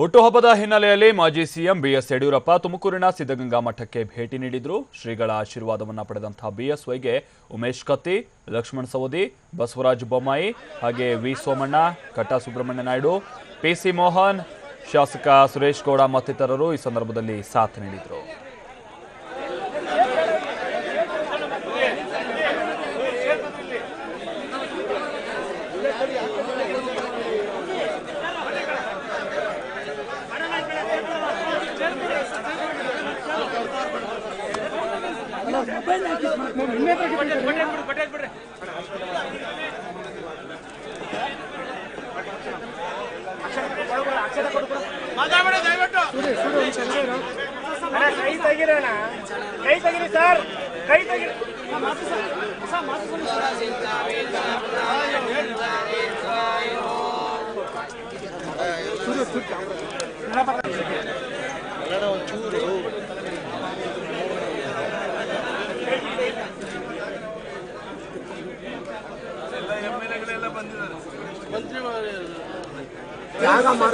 ಹುಟ್ಟುಹಬ್ಬದ ಹಿನ್ನೆಲೆಯಲ್ಲಿ ಮಾಜಿ ಸಿಎಂ ಬಿಎಸ್ ಯಡಿಯೂರಪ್ಪ ತುಮಕೂರಿನ ಸಿದ್ಧಗಂಗಾ ಮಠಕ್ಕೆ ಭೇಟಿ ನೀಡಿದ್ರು. ಶ್ರೀಗಳ ಆಶೀರ್ವಾದವನ್ನು ಪಡೆದಂತಹ ಬಿಎಸ್ವೈಗೆ ಉಮೇಶ್ ಕತ್ತಿ, ಲಕ್ಷ್ಮಣ್ ಸವದಿ, ಬಸವರಾಜ ಬೊಮ್ಮಾಯಿ ಹಾಗೆ V Somanna Katta Subrahmanya Naidu P C Mohan, ಶಾಸಕ ಸುರೇಶ್ ಗೌಡ ಮತ್ತಿತರರು ಈ ಸಂದರ್ಭದಲ್ಲಿ ಸಾಥ್ ನೀಡಿದರು. ಮಾತಾಡ್ಬೇಡಿ ದಯವಿಟ್ಟು ಅಣ್ಣ, ಕೈ ತೆಗಿರಣ್ಣ ಕೈ ತೆಗಿರಿ ಸರ್ ಕೈ ತೆಗಿರಿ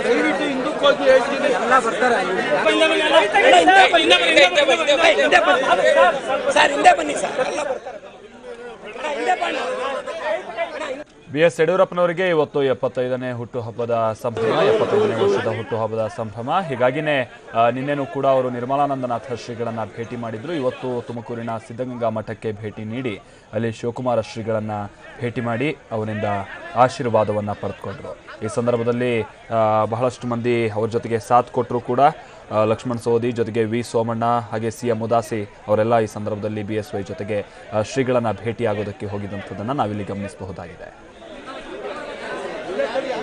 ದಯವಿಟ್ಟು ಹಿಂದಕ್ಕೆ ಹೋಗಿ ಹೇಳ್ತೀನಿ ಎಲ್ಲ ಬರ್ತಾರೆ ಸರ್ ಹಿಂದೆ ಬನ್ನಿ ಸರ್. ಎಲ್ಲ ಬರ್ತಾರೆ. ಅಣ್ಣ, ಎಸ್ ಯಡಿಯೂರಪ್ಪನವರಿಗೆ ಇವತ್ತು ಎಪ್ಪತ್ತೈದನೇ ಹುಟ್ಟುಹಬ್ಬದ ಸಂಭ್ರಮ ಎಪ್ಪತ್ತೈದನೇ ವರ್ಷದ ಹುಟ್ಟುಹಬ್ಬದ ಸಂಭ್ರಮ. ಹೀಗಾಗಿನೇ ನಿನ್ನೆನೂ ಕೂಡ ಅವರು ನಿರ್ಮಲಾನಂದನಾಥ ಶ್ರೀಗಳನ್ನು ಭೇಟಿ ಮಾಡಿದ್ರು. ಇವತ್ತು ತುಮಕೂರಿನ ಸಿದ್ಧಗಂಗಾ ಮಠಕ್ಕೆ ಭೇಟಿ ನೀಡಿ ಅಲ್ಲಿ ಶಿವಕುಮಾರ ಶ್ರೀಗಳನ್ನು ಭೇಟಿ ಮಾಡಿ ಅವರಿಂದ ಆಶೀರ್ವಾದವನ್ನ ಪಡೆದುಕೊಂಡ್ರು. ಈ ಸಂದರ್ಭದಲ್ಲಿ ಬಹಳಷ್ಟು ಮಂದಿ ಅವ್ರ ಜೊತೆಗೆ ಸಾಥ್ ಕೊಟ್ಟರು ಕೂಡ. ಲಕ್ಷ್ಮಣ್ ಸೋದಿ ಜೊತೆಗೆ ವಿ ಸೋಮಣ್ಣ ಹಾಗೆ ಸಿ ಎಂ ಉದಾಸಿ ಅವರೆಲ್ಲ ಈ ಸಂದರ್ಭದಲ್ಲಿ ಬಿ ಎಸ್ ವೈ ಜೊತೆಗೆ ಶ್ರೀಗಳನ್ನ ಭೇಟಿಯಾಗೋದಕ್ಕೆ ಹೋಗಿದ್ದಂಥದ್ದನ್ನು ನಾವಿಲ್ಲಿ ಗಮನಿಸಬಹುದಾಗಿದೆ. 在哪里啊